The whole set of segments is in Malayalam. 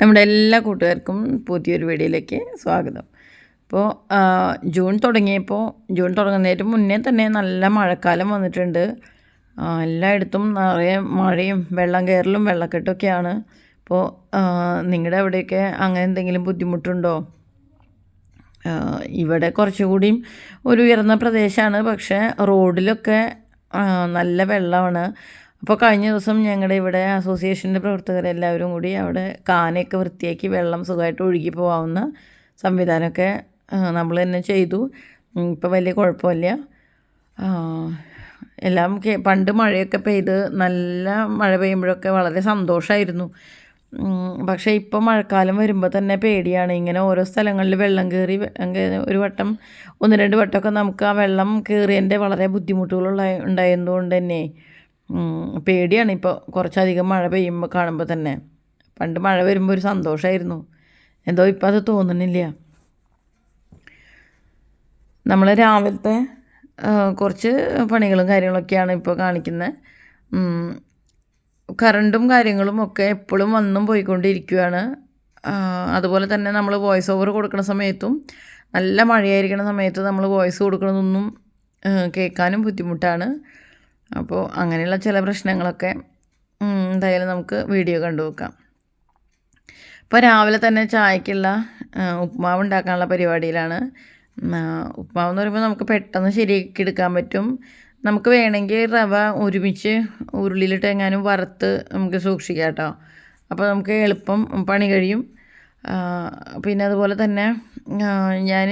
നമ്മുടെ എല്ലാ കൂട്ടുകാർക്കും പുതിയൊരു വീഡിയോയിലേക്ക് സ്വാഗതം. ഇപ്പോൾ ജൂൺ തുടങ്ങിയപ്പോൾ ജൂൺ തുടങ്ങുന്നതിന് മുന്നേ തന്നെ നല്ല മഴക്കാലം വന്നിട്ടുണ്ട്. എല്ലായിടത്തും നിറയെ മഴയും വെള്ളം കയറലും വെള്ളക്കെട്ടൊക്കെയാണ്. അപ്പോൾ നിങ്ങളുടെ അവിടെയൊക്കെ അങ്ങനെ എന്തെങ്കിലും ബുദ്ധിമുട്ടുണ്ടോ? ഇവിടെ കുറച്ചുകൂടിയും ഒരു ഉയർന്ന പ്രദേശമാണ് പക്ഷേ റോഡിലൊക്കെ നല്ല വെള്ളമാണ്. അപ്പോൾ കഴിഞ്ഞ ദിവസം ഞങ്ങളുടെ ഇവിടെ അസോസിയേഷന്റെ പ്രവർത്തകരെല്ലാവരും കൂടി അവിടെ കാനയൊക്കെ വൃത്തിയാക്കി വെള്ളം സുഖമായിട്ട് ഒഴുകി പോകാവുന്ന സംവിധാനമൊക്കെ നമ്മൾ തന്നെ ചെയ്തു. ഇപ്പോൾ വലിയ കുഴപ്പമില്ല. എല്ലാം പണ്ട് മഴയൊക്കെ പെയ്ത് നല്ല മഴ പെയ്യുമ്പോഴൊക്കെ വളരെ സന്തോഷമായിരുന്നു പക്ഷേ ഇപ്പോൾ മഴക്കാലം വരുമ്പോൾ തന്നെ പേടിയാണ്. ഇങ്ങനെ ഓരോ സ്ഥലങ്ങളിൽ വെള്ളം കയറി ഒരു വട്ടം ഒന്ന് രണ്ട് വട്ടമൊക്കെ നമുക്ക് ആ വെള്ളം കയറിയതിന്റെ വളരെ ഉണ്ടായതുകൊണ്ട് തന്നെ. പേടിയാണ്. ഇപ്പോൾ കുറച്ചധികം മഴ പെയ്യുമ്പോൾ കാണുമ്പോൾ തന്നെ. പണ്ട് മഴ വരുമ്പോൾ ഒരു സന്തോഷമായിരുന്നു എന്തോ ഇപ്പോൾ അത് തോന്നുന്നില്ല. നമ്മൾ രാവിലത്തെ കുറച്ച് പണികളും കാര്യങ്ങളൊക്കെയാണ് ഇപ്പോൾ കാണിക്കുന്നത് കറണ്ടും കാര്യങ്ങളും ഒക്കെ എപ്പോഴും വന്നും പോയിക്കൊണ്ടിരിക്കുകയാണ് അതുപോലെ തന്നെ നമ്മൾ വോയിസ് ഓവർ കൊടുക്കുന്ന സമയത്തും നല്ല മഴയായിരിക്കുന്ന സമയത്ത് നമ്മൾ വോയിസ് കൊടുക്കുന്നതൊന്നും കേൾക്കാനും ബുദ്ധിമുട്ടാണ്. അപ്പോൾ അങ്ങനെയുള്ള ചില പ്രശ്നങ്ങളൊക്കെ എന്തായാലും നമുക്ക് വീഡിയോ കണ്ടു നോക്കാം. ഇപ്പോൾ രാവിലെ തന്നെ ചായക്കുള്ള ഉപ്മാവ് ഉണ്ടാക്കാനുള്ള പരിപാടിയിലാണ്. ഉപ്മാവ് എന്ന് പറയുമ്പോൾ നമുക്ക് പെട്ടെന്ന് ശരിയാക്കി എടുക്കാൻ പറ്റും. നമുക്ക് വേണമെങ്കിൽ റവ ഒരുമിച്ച് ഉരുളിയിലിട്ട് എങ്ങാനും വറുത്ത് നമുക്ക് സൂക്ഷിക്കാം കേട്ടോ. അപ്പോൾ നമുക്ക് എളുപ്പം പണി കഴിയും. പിന്നെ അതുപോലെ തന്നെ ഞാൻ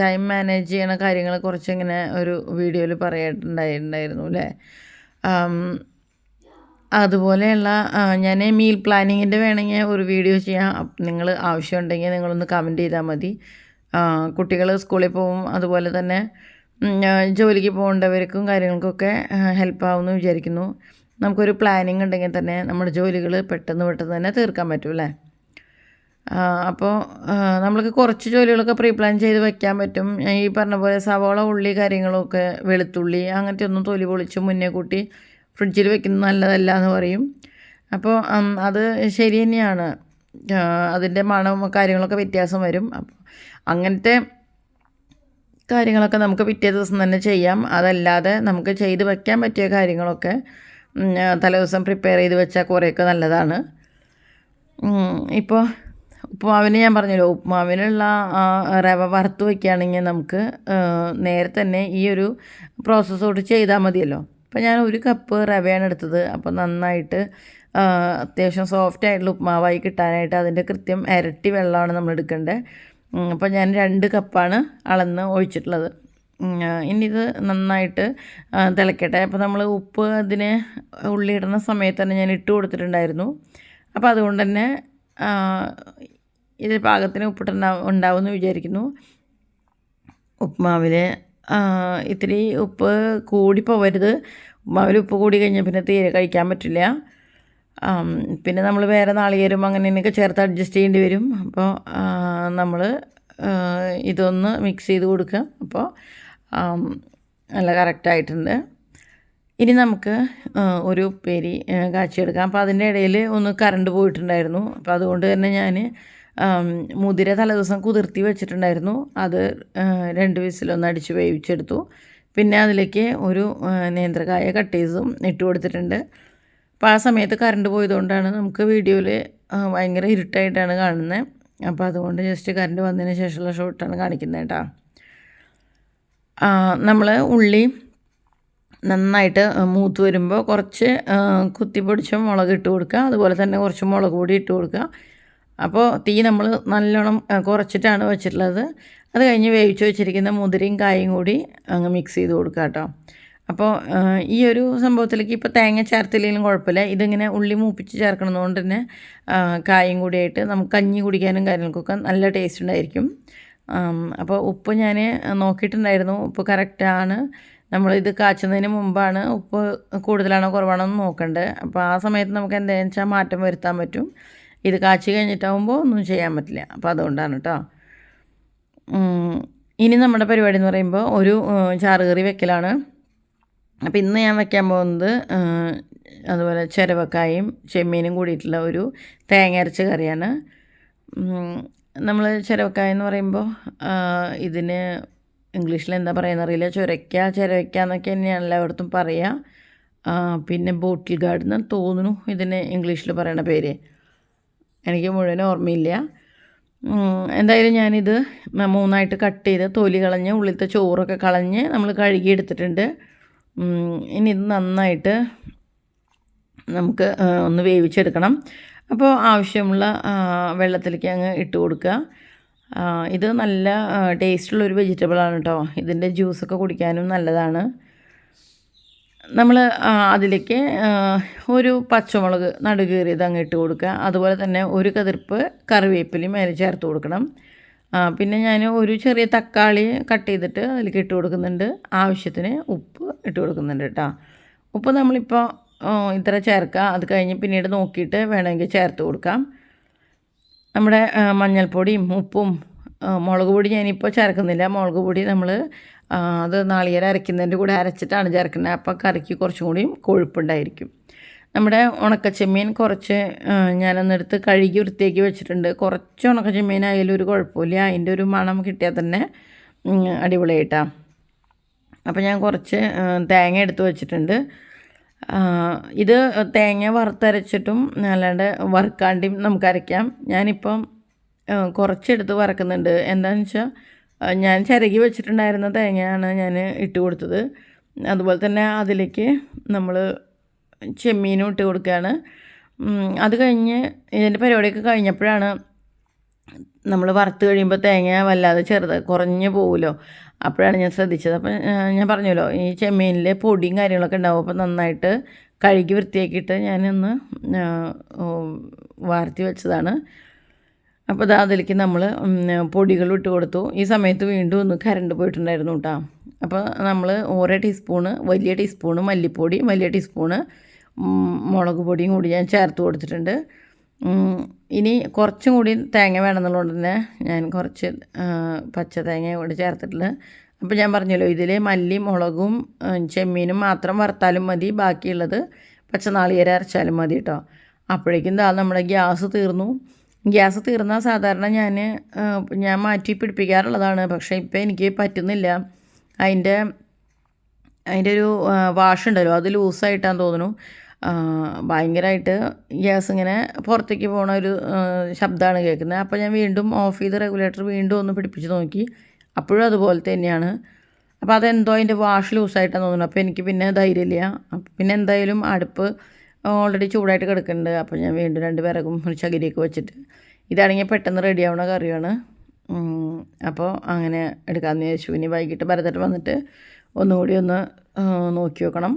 ടൈം മാനേജ് ചെയ്യണ കാര്യങ്ങൾ കുറച്ചിങ്ങനെ ഒരു വീഡിയോയിൽ പറയായിട്ടുണ്ടായിട്ടുണ്ടായിരുന്നു അല്ലേ അതുപോലെയുള്ള ഞാൻ മീൽ പ്ലാനിങ്ങിന്റെ വേണമെങ്കിൽ ഒരു വീഡിയോ ചെയ്യാം. നിങ്ങൾ ആവശ്യമുണ്ടെങ്കിൽ നിങ്ങളൊന്ന് കമന്റ് ചെയ്താൽ മതി. കുട്ടികൾ സ്കൂളിൽ പോകും അതുപോലെ തന്നെ ജോലിക്ക് പോകേണ്ടവർക്കും കാര്യങ്ങൾക്കൊക്കെ ഹെൽപ്പ് ആവുമെന്ന് വിചാരിക്കുന്നു. നമുക്കൊരു പ്ലാനിങ് ഉണ്ടെങ്കിൽ തന്നെ നമ്മുടെ ജോലികൾ പെട്ടെന്ന് പെട്ടെന്ന് തന്നെ തീർക്കാൻ പറ്റും അല്ലേ അപ്പോൾ നമ്മൾക്ക് കുറച്ച് ജോലികളൊക്കെ പ്രീ പ്ലാൻ ചെയ്ത് വെക്കാൻ പറ്റും. ഈ പറഞ്ഞ പോലെ സവോള ഉള്ളി കാര്യങ്ങളൊക്കെ വെളുത്തുള്ളി അങ്ങനത്തെ ഒന്നും തൊലി പൊളിച്ച് മുന്നേ കൂട്ടി ഫ്രിഡ്ജിൽ വെക്കുന്നത് നല്ലതല്ല എന്ന് പറയും അപ്പോൾ അത് ശരി തന്നെയാണ്. അതിന്റെ മണവും കാര്യങ്ങളൊക്കെ വ്യത്യാസം വരും. അങ്ങനത്തെ കാര്യങ്ങളൊക്കെ നമുക്ക് പിറ്റേ ദിവസം തന്നെ ചെയ്യാം. അതല്ലാതെ നമുക്ക് ചെയ്ത് വെക്കാൻ പറ്റിയ കാര്യങ്ങളൊക്കെ തലേ ദിവസം പ്രിപ്പയർ ചെയ്ത് വെച്ചാൽ കുറേയൊക്കെ നല്ലതാണ്. ഇപ്പോൾ ഉപ്പുമാവിന് ഞാൻ പറഞ്ഞല്ലോ ഉപ്പുമാവിനുള്ള റവ വറുത്ത് വയ്ക്കുകയാണെങ്കിൽ നമുക്ക് നേരെ തന്നെ ഈ ഒരു പ്രോസസ്സോട് ചെയ്താൽ മതിയല്ലോ. അപ്പോൾ ഞാൻ ഒരു കപ്പ് റവയാണ് എടുത്തത്. അപ്പോൾ നന്നായിട്ട് അത്യാവശ്യം സോഫ്റ്റ് ആയിട്ടുള്ള ഉപ്പുമാവായി കിട്ടാനായിട്ട് അതിന്റെ കൃത്യം ഇരട്ടി വെള്ളമാണ് നമ്മൾ എടുക്കേണ്ടത്. അപ്പം അപ്പോൾ ഞാൻ രണ്ട് കപ്പാണ് അളന്ന് ഒഴിച്ചിട്ടുള്ളത്. ഇനി ഇത് നന്നായിട്ട് തിളക്കട്ടെ. അപ്പോൾ നമ്മൾ ഉപ്പ് അതിന് ഉള്ളി ഇടുന്ന സമയത്ത് തന്നെ ഞാൻ ഇട്ട് കൊടുത്തിട്ടുണ്ടായിരുന്നു. അപ്പോൾ അതുകൊണ്ട് തന്നെ ആ, ഇത് പാകത്തിന് ഉപ്പിട്ടുണ്ടാവും ഉണ്ടാവുമെന്ന് വിചാരിക്കുന്നു. ഉപ്മാവിൽ ഇത്തിരി ഉപ്പ് കൂടിപ്പോവരുത് ഉപ്മാവിൽ ഉപ്പ് കൂടി കഴിഞ്ഞാൽ പിന്നെ തീരെ കഴിക്കാൻ പറ്റില്ല. പിന്നെ നമ്മൾ വേറെ നാളികേരും അങ്ങനെ ഇങ്ങനെയൊക്കെ ചേർത്ത് അഡ്ജസ്റ്റ് ചെയ്യേണ്ടി വരും. അപ്പോൾ നമ്മൾ ഇതൊന്ന് മിക്സ് ചെയ്ത് കൊടുക്കുക അപ്പോൾ നല്ല കറക്റ്റായിട്ടുണ്ട് ഇനി നമുക്ക് ഒരു ഉപ്പേരി കാച്ചിയെടുക്കാം. അപ്പോൾ അതിന്റെ ഇടയിൽ ഒന്ന് കറണ്ട് പോയിട്ടുണ്ടായിരുന്നു. അപ്പോൾ അതുകൊണ്ട് തന്നെ ഞാൻ മുതിര തലേദിവസം കുതിർത്തി വെച്ചിട്ടുണ്ടായിരുന്നു. അത് രണ്ട് വിസിലൊന്ന് അടിച്ച് വേവിച്ചെടുത്തു. പിന്നെ അതിലേക്ക് ഒരു നേന്ത്രക്കായ കട്ട് ചെയ്തും ഇട്ട് കൊടുത്തിട്ടുണ്ട്. അപ്പോൾ ആ സമയത്ത് കറണ്ട് പോയതുകൊണ്ടാണ് നമുക്ക് വീഡിയോയിൽ ഭയങ്കര ഇരുട്ടായിട്ടാണ് കാണുന്നത് അപ്പോൾ അതുകൊണ്ട് ജസ്റ്റ് കറണ്ട് വന്നതിന് ശേഷമുള്ള ഷോട്ടാണ് കാണിക്കുന്നത് കേട്ടോ. നമ്മൾ ഉള്ളി നന്നായിട്ട് മൂത്ത് വരുമ്പോൾ കുറച്ച് കുത്തിപ്പൊടിച്ച മുളക് ഇട്ട് കൊടുക്കുക. അതുപോലെ തന്നെ കുറച്ച് മുളക് പൊടി ഇട്ട് കൊടുക്കുക. അപ്പോൾ തീ നമ്മൾ നല്ലോണം കുറച്ചിട്ടാണ് വെച്ചിട്ടുള്ളത്. അത് കഴിഞ്ഞ് വേവിച്ച് വെച്ചിരിക്കുന്ന മുതിരയും കായും കൂടി അങ്ങ് മിക്സ് ചെയ്ത് കൊടുക്കുക കേട്ടോ അപ്പോൾ ഈ ഒരു സംഭവത്തിലേക്ക് ഇപ്പോൾ തേങ്ങ ചേർത്തില്ലെങ്കിലും കുഴപ്പമില്ല. ഇതിങ്ങനെ ഉള്ളി മൂപ്പിച്ച് ചേർക്കണതുകൊണ്ട് തന്നെ കായും കൂടിയായിട്ട് നമുക്ക് കഞ്ഞി കുടിക്കാനും കാര്യങ്ങൾക്കൊക്കെ നല്ല ടേസ്റ്റ് ഉണ്ടായിരിക്കും. അപ്പോൾ ഉപ്പ് ഞാൻ നോക്കിയിട്ടുണ്ടായിരുന്നു. ഉപ്പ് കറക്റ്റാണ് നമ്മളിത് കാച്ചുന്നതിന് മുമ്പാണ് ഉപ്പ് കൂടുതലാണോ കുറവാണോ എന്ന് നോക്കേണ്ടത് അപ്പോൾ ആ സമയത്ത് നമുക്ക് എന്താണെന്ന് വെച്ചാൽ മാറ്റം വരുത്താൻ പറ്റും. ഇത് കാച്ചി കഴിഞ്ഞിട്ടാവുമ്പോൾ ഒന്നും ചെയ്യാൻ പറ്റില്ല. അപ്പോൾ അതുകൊണ്ടാണ് കേട്ടോ ഇനി നമ്മുടെ പരിപാടി എന്ന് പറയുമ്പോൾ ഒരു ചാറുകറി വെക്കലാണ്. അപ്പോൾ ഇന്ന് ഞാൻ വെക്കാൻ പോകുന്നത് അതുപോലെ ചിരവക്കായും ചെമ്മീനും കൂടിയിട്ടുള്ള ഒരു തേങ്ങ അരച്ച കറിയാണ്. നമ്മൾ ചിരവക്കായ എന്ന് പറയുമ്പോൾ ഇതിന് ഇംഗ്ലീഷിൽ എന്താ പറയുക അറിയില്ല. ചുരയ്ക്ക ചിരവയ്ക്ക എന്നൊക്കെ തന്നെയാണ് എല്ലായിടത്തും പറയുക പിന്നെ ബോട്ടിൽ ഗാർഡ് എന്ന് തോന്നുന്നു ഇതിന് ഇംഗ്ലീഷിൽ പറയണ പേര്. എനിക്ക് മുഴുവൻ ഓർമ്മയില്ല. എന്തായാലും ഞാനിത് മൂന്നായിട്ട് കട്ട് ചെയ്ത് തൊലി കളഞ്ഞ് ഉള്ളിലത്തെ ചോറൊക്കെ കളഞ്ഞ് നമ്മൾ കഴുകി എടുത്തിട്ടുണ്ട്. ഇനി ഇത് നന്നായിട്ട് നമുക്ക് ഒന്ന് വേവിച്ചെടുക്കണം. അപ്പോൾ ആവശ്യമുള്ള വെള്ളത്തിലേക്ക് അങ്ങ് ഇട്ട് കൊടുക്കുക ഇത് നല്ല ടേസ്റ്റുള്ള ഒരു വെജിറ്റബിളാണ് കേട്ടോ ഇതിന്റെ ജ്യൂസൊക്കെ കുടിക്കാനും നല്ലതാണ്. നമ്മൾ അതിലേക്ക് ഒരു പച്ചമുളക് നടുകീറിയത് അങ്ങ് ഇട്ട് കൊടുക്കുക. അതുപോലെ തന്നെ ഒരു കതിർപ്പ് കറിവേപ്പിലയും മേലെ ചേർത്ത് കൊടുക്കണം. പിന്നെ ഞാൻ ഒരു ചെറിയ തക്കാളി കട്ട് ചെയ്തിട്ട് അതിലേക്ക് ഇട്ട് കൊടുക്കുന്നുണ്ട്. ആവശ്യത്തിന് ഉപ്പ് ഇട്ട് കൊടുക്കുന്നുണ്ട് കേട്ടോ. ഉപ്പ് നമ്മളിപ്പോൾ ഇത്ര ചേർക്കുക. അത് കഴിഞ്ഞ് പിന്നീട് നോക്കിയിട്ട് വേണമെങ്കിൽ ചേർത്ത് കൊടുക്കാം. നമ്മുടെ മഞ്ഞൾപ്പൊടിയും ഉപ്പും മുളക് പൊടി ഞാനിപ്പോൾ ചേർക്കുന്നില്ല. മുളക് പൊടി നമ്മൾ അത് നാളികേരം അരയ്ക്കുന്നതിന്റെ കൂടെ അരച്ചിട്ടാണ് ചേർക്കുന്നത്. അപ്പോൾ കറിക്ക് കുറച്ചും കൂടിയും കൊഴുപ്പുണ്ടായിരിക്കും. നമ്മുടെ ഉണക്കച്ചെമ്മീൻ കുറച്ച് ഞാനൊന്നെടുത്ത് കഴുകി വൃത്തിയാക്കി വെച്ചിട്ടുണ്ട്. കുറച്ച് ഉണക്കച്ചെമ്മീൻ ആയാലും ഒരു കുഴപ്പമില്ല. അതിന്റെ ഒരു മണം കിട്ടിയാൽ തന്നെ അടിപൊളിയായിട്ടാണ് അപ്പോൾ ഞാൻ കുറച്ച് തേങ്ങ എടുത്ത് വെച്ചിട്ടുണ്ട്. ഇത് തേങ്ങ വറുത്തരച്ചിട്ടും അല്ലാണ്ട് വറുക്കാണ്ടിയും നമുക്ക് അരയ്ക്കാം. ഞാനിപ്പം കുറച്ചെടുത്ത് വറക്കുന്നുണ്ട്. എന്താണെന്ന് വെച്ചാൽ ഞാൻ ചിരകി വെച്ചിട്ടുണ്ടായിരുന്ന തേങ്ങയാണ് ഞാൻ ഇട്ട് കൊടുത്തത്. അതുപോലെ തന്നെ അതിലേക്ക് നമ്മൾ ചെമ്മീനും ഇട്ട് കൊടുക്കുകയാണ്. അത് കഴിഞ്ഞ് ഇതിന്റെ പരിപാടിയൊക്കെ കഴിഞ്ഞപ്പോഴാണ് നമ്മൾ വറുത്ത് കഴിയുമ്പോൾ തേങ്ങ വല്ലാതെ ചെറുത് കുറഞ്ഞു പോകുമല്ലോ അപ്പോഴാണ് ഞാൻ ശ്രദ്ധിച്ചത്. അപ്പം ഞാൻ പറഞ്ഞല്ലോ ഈ ചെമ്മീനിൽ പൊടിയും കാര്യങ്ങളൊക്കെ ഉണ്ടാവും. അപ്പോൾ നന്നായിട്ട് കഴുകി വൃത്തിയാക്കിയിട്ട് ഞാനൊന്ന് വാർത്തി വെച്ചതാണ്. അപ്പോൾ അത് അതിലേക്ക് നമ്മൾ പൊടികൾ ഇട്ട് കൊടുത്തു. ഈ സമയത്ത് വീണ്ടും ഒന്ന് കരണ്ട് പോയിട്ടുണ്ടായിരുന്നു കേട്ടോ അപ്പോൾ നമ്മൾ ഓരോ ടീസ്പൂണ് വലിയ ടീസ്പൂണ് മല്ലിപ്പൊടി വലിയ ടീസ്പൂണ് മുളക് പൊടിയും കൂടി ഞാൻ ചേർത്ത് കൊടുത്തിട്ടുണ്ട്. ഇനി കുറച്ചും കൂടി തേങ്ങ വേണമെന്നുള്ളതുകൊണ്ട് തന്നെ ഞാൻ കുറച്ച് പച്ച തേങ്ങ കൂടി ചേർത്തിട്ടുണ്ട്. അപ്പോൾ ഞാൻ പറഞ്ഞല്ലോ ഇതിൽ മല്ലി മുളകും ചെമ്മീനും മാത്രം വറുത്താലും മതി. ബാക്കിയുള്ളത് പച്ചനാളികര അരച്ചാലും മതി കേട്ടോ അപ്പോഴേക്കും ദാ നമ്മുടെ ഗ്യാസ് തീർന്നു. ഗ്യാസ് തീർന്നാൽ സാധാരണ ഞാൻ ഞാൻ മാറ്റി പിടിപ്പിക്കാറുള്ളതാണ്. പക്ഷേ ഇപ്പോൾ എനിക്ക് പറ്റുന്നില്ല. അതിന്റെ അതിന്റെ ഒരു വാഷ് ഉണ്ടല്ലോ അത് ലൂസായിട്ടാന്ന് തോന്നുന്നു. ഭയങ്കരമായിട്ട് ഗ്യാസ് ഇങ്ങനെ പുറത്തേക്ക് പോണ ഒരു ശബ്ദമാണ് കേൾക്കുന്നത്. അപ്പോൾ ഞാൻ വീണ്ടും ഓഫ് ചെയ്ത് റെഗുലേറ്റർ വീണ്ടും ഒന്ന് പിടിപ്പിച്ച് നോക്കി. അപ്പോഴും അതുപോലെ തന്നെയാണ്. അപ്പോൾ അതെന്തോ അതിന്റെ വാഷ് ലൂസായിട്ടാണ് തോന്നുന്നു. അപ്പോൾ എനിക്ക് പിന്നെ ധൈര്യമില്ല. പിന്നെ എന്തായാലും അടുപ്പ് ഓൾറെഡി ചൂടായിട്ട് കിടക്കുന്നുണ്ട്. അപ്പോൾ ഞാൻ വീണ്ടും രണ്ട് വിറകും ഒരു ചകിരിയൊക്കെ വെച്ചിട്ട് ഇതാണെങ്കിൽ പെട്ടെന്ന് റെഡി ആവുന്ന കറിയാണ്. അപ്പോൾ അങ്ങനെ എടുക്കാമെന്ന് വിചാരിച്ചു. ഇനി വൈകിട്ട് ഭരതട്ട് വന്നിട്ട് ഒന്നുകൂടി ഒന്ന് നോക്കി നോക്കണം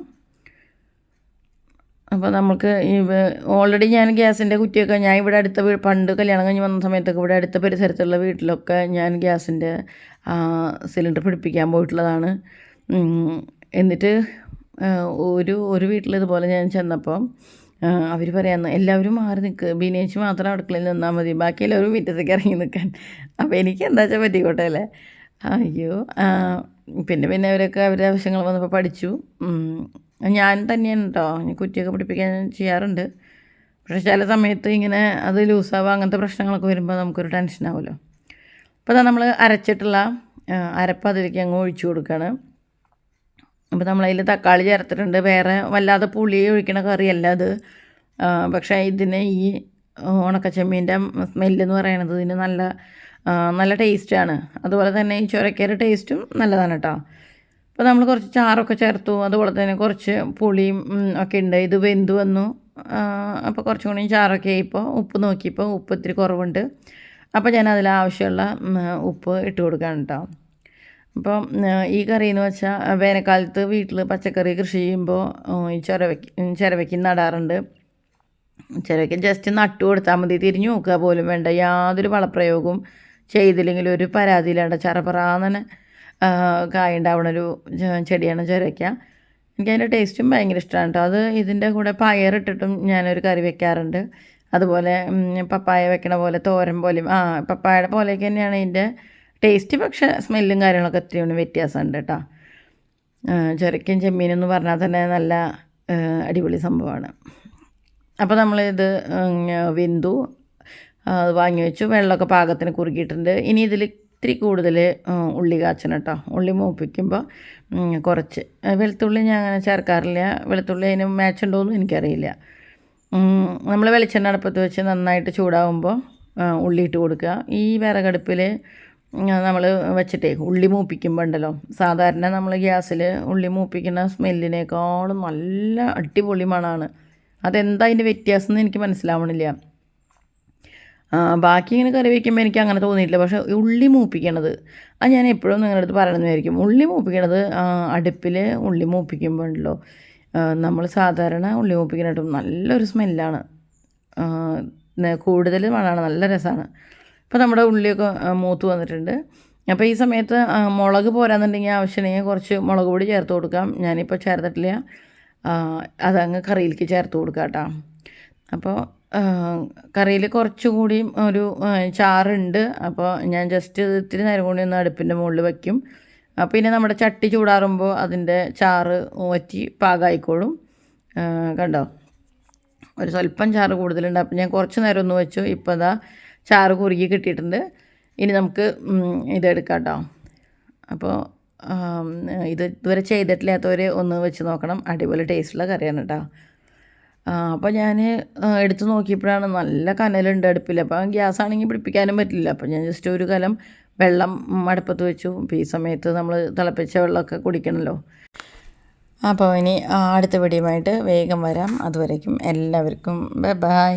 അപ്പോൾ നമുക്ക് ഈ ഓൾറെഡി ഞാൻ ഗ്യാസിന്റെ കുറ്റിയൊക്കെ ഞാൻ ഇവിടെ അടുത്ത പണ്ട് കല്യാണം കഴിഞ്ഞ് വന്ന സമയത്തൊക്കെ ഇവിടെ അടുത്ത പരിസരത്തുള്ള വീട്ടിലൊക്കെ ഞാൻ ഗ്യാസിന്റെ സിലിണ്ടർ പിടിപ്പിക്കാൻ പോയിട്ടുള്ളതാണ്. എന്നിട്ട് ഒരു ഒരു വീട്ടിലിതുപോലെ ഞാൻ ചെന്നപ്പം അവർ പറയാമെന്ന് എല്ലാവരും മാറി നിൽക്കുക ബിനേച്ച് മാത്രം അടുക്കളയിൽ നിന്നാൽ മതി. ബാക്കി എല്ലാവരും ഇറങ്ങി നിൽക്കാൻ. അപ്പോൾ എനിക്ക് എന്താ വെച്ചാൽ പറ്റിക്കോട്ടെ അല്ലേ? അയ്യോ പിന്നെ പിന്നെ അവരൊക്കെ അവരുടെ ആവശ്യങ്ങൾ വന്നപ്പോൾ പഠിച്ചു. ഞാൻ തന്നെയാണ് കേട്ടോ കുറ്റിയൊക്കെ പിടിപ്പിക്കാൻ ചെയ്യാറുണ്ട്. പക്ഷേ ചില സമയത്ത് ഇങ്ങനെ അത് ലൂസാവുക അങ്ങനത്തെ പ്രശ്നങ്ങളൊക്കെ വരുമ്പോൾ നമുക്കൊരു ടെൻഷനാവുമല്ലോ അപ്പോൾ നമ്മൾ അരച്ചിട്ടുള്ള അരപ്പ് അതിലേക്ക് അങ്ങ് ഒഴിച്ചു കൊടുക്കുകയാണ് അപ്പോൾ നമ്മളതിൽ തക്കാളി ചേർത്തിട്ടുണ്ട്. വേറെ വല്ലാതെ പുളി ഒഴിക്കണ കറിയല്ല അത്. പക്ഷേ ഇതിന് ഈ ഉണക്കച്ചെമ്മീന്റെ സ്മെല്ലെന്ന് പറയണത് ഇതിന് നല്ല നല്ല ടേസ്റ്റാണ്. അതുപോലെ തന്നെ ഈ ചുരക്കയുടെ ടേസ്റ്റും നല്ലതാണ് കേട്ടോ അപ്പോൾ നമ്മൾ കുറച്ച് ചാറൊക്കെ ചേർത്തു. അതുപോലെ തന്നെ കുറച്ച് പുളിയും ഒക്കെ ഉണ്ട്. ഇത് വെന്ത് വന്നു. അപ്പോൾ കുറച്ചും കൂടി ചാറൊക്കെ ആയിപ്പോൾ ഉപ്പ് നോക്കിയപ്പോൾ ഉപ്പ് ഇത്തിരി കുറവുണ്ട്. അപ്പോൾ ഞാൻ അതിൽ ആവശ്യമുള്ള ഉപ്പ് ഇട്ട് കൊടുക്കുകയാണ് കേട്ടോ അപ്പം ഈ കറി എന്ന് വെച്ചാൽ വേനൽക്കാലത്ത് വീട്ടിൽ പച്ചക്കറി കൃഷി ചെയ്യുമ്പോൾ ഈ ചിരവയ്ക്ക് ചിരവയ്ക്ക് നടാറുണ്ട്. ചിരവയ്ക്ക് ജസ്റ്റ് നട്ടു കൊടുത്താൽ മതി. തിരിഞ്ഞു നോക്കുക പോലും വേണ്ട. യാതൊരു വളപ്രയോഗവും ചെയ്തില്ലെങ്കിൽ ഒരു പരാതിയില്ലാണ്ട് ചറപറാന്നെ കായ ചെ- ചെടിയാണ് ചിരവയ്ക്ക. എനിക്ക് അതിന്റെ ടേസ്റ്റും ഭയങ്കര ഇഷ്ടമാണ് കേട്ടോ അത് ഇതിന്റെ കൂടെ പയറിട്ടിട്ടും ഞാനൊരു കറി വെക്കാറുണ്ട്. അതുപോലെ പപ്പായ വെക്കണ പോലെ തോരൻ പോലെയും ആ പപ്പായയുടെ പോലെയൊക്കെ തന്നെയാണ് ഇതിന്റെ ടേസ്റ്റ് പക്ഷേ സ്മെല്ലും കാര്യങ്ങളൊക്കെ ഒത്തിരി ഒന്ന് വ്യത്യാസമുണ്ട് കേട്ടോ. ചൊരയ്ക്കും ചെമ്മീനെന്ന് പറഞ്ഞാൽ തന്നെ നല്ല അടിപൊളി സംഭവമാണ്. അപ്പോൾ നമ്മളിത് വിന്തു. അത് വാങ്ങി വെച്ചു. വെള്ളമൊക്കെ പാകത്തിന് കുറുക്കിയിട്ടുണ്ട് ഇനി ഇതിൽ ഇത്തിരി കൂടുതൽ ഉള്ളി കാച്ചണം കേട്ടോ. ഉള്ളി മൂപ്പിക്കുമ്പോൾ കുറച്ച്. വെളുത്തുള്ളി ഞാൻ അങ്ങനെ ചേർക്കാറില്ല. വെളുത്തുള്ളി അതിന് മാച്ച് ഉണ്ടോയെന്നും എനിക്കറിയില്ല. നമ്മൾ വെളിച്ചെണ്ണ അടുപ്പത്ത് വെച്ച് നന്നായിട്ട് ചൂടാവുമ്പോൾ ഉള്ളി ഇട്ട് കൊടുക്കുക. ഈ വിറകടുപ്പിൽ നമ്മൾ വെച്ചിട്ടേ ഉള്ളി മൂപ്പിക്കുമ്പോൾ ഉണ്ടല്ലോ. സാധാരണ നമ്മൾ ഗ്യാസിൽ ഉള്ളി മൂപ്പിക്കുന്ന സ്മെല്ലിനേക്കാളും നല്ല അടിപൊളി മണമാണ് അതെന്താ അതിന്റെ വ്യത്യാസം എന്ന് എനിക്ക് മനസ്സിലാവണില്ല. ബാക്കി ഇങ്ങനെ കറി വയ്ക്കുമ്പോൾ എനിക്ക് അങ്ങനെ തോന്നിയിട്ടില്ല. പക്ഷേ ഉള്ളി മൂപ്പിക്കണത് അത് ഞാൻ എപ്പോഴും നിങ്ങളുടെ അടുത്ത് പറയണമെന്നായിരിക്കും ഉള്ളി മൂപ്പിക്കണത് അടുപ്പിൽ ഉള്ളി മൂപ്പിക്കുമ്പോൾ ഉണ്ടല്ലോ. നമ്മൾ സാധാരണ ഉള്ളി മൂപ്പിക്കണതും നല്ലൊരു സ്മെല്ലാണ്. കൂടുതൽ മണമാണ് നല്ല രസമാണ് ഇപ്പോൾ നമ്മുടെ ഉള്ളിയൊക്കെ മൂത്ത് വന്നിട്ടുണ്ട്. അപ്പോൾ ഈ സമയത്ത് മുളക് പോരാന്നുണ്ടെങ്കിൽ ആവശ്യമുണ്ടെങ്കിൽ കുറച്ച് മുളക് പൊടി ചേർത്ത് കൊടുക്കാം. ഞാനിപ്പോൾ ചേർത്തിട്ടില്ല. അതങ്ങ് കറിയിലേക്ക് ചേർത്ത് കൊടുക്കാം കേട്ടോ. അപ്പോൾ കറിയിൽ കുറച്ചുകൂടി ഒരു ചാറുണ്ട്. അപ്പോൾ ഞാൻ ജസ്റ്റ് ഇത്തിരി നേരം കൂടി ഒന്ന് അടുപ്പിന്റെ മുകളിൽ വയ്ക്കും പിന്നെ നമ്മുടെ ചട്ടി ചൂടാറുമ്പോൾ അതിന്റെ ചാറ് വറ്റി പാകമായിക്കോളും കണ്ടോ? ഒരു സ്വല്പം ചാറ് കൂടുതലുണ്ട്. അപ്പം ഞാൻ കുറച്ച് നേരം ഒന്ന് വെച്ചു. ഇപ്പോൾ ഇതാ ചാറ് കുറുകി കിട്ടിയിട്ടുണ്ട്. ഇനി നമുക്ക് ഇതെടുക്കാം കേട്ടോ അപ്പോൾ ഇത് ഇതുവരെ ചെയ്തിട്ടില്ലാത്തവർ ഒന്ന് വെച്ച് നോക്കണം. അടിപൊളി ടേസ്റ്റുള്ള കറിയാണ് കേട്ടോ അപ്പോൾ ഞാൻ എടുത്ത് നോക്കിയപ്പോഴാണ് നല്ല കനലുണ്ട് അടുപ്പിൽ അപ്പോൾ ഗ്യാസ് ആണെങ്കിൽ പിടിപ്പിക്കാനും പറ്റില്ല. അപ്പോൾ ഞാൻ ജസ്റ്റ് ഒരു കലം വെള്ളം അടുപ്പത്ത് വെച്ചു. ഈ സമയത്ത് നമ്മൾ തിളപ്പിച്ച വെള്ളമൊക്കെ കുടിക്കണമല്ലോ അപ്പോൾ ഇനി അടുത്ത വീഡിയോയുമായിട്ട് വേഗം വരാം. അതുവരേക്കും എല്ലാവർക്കും ബൈ.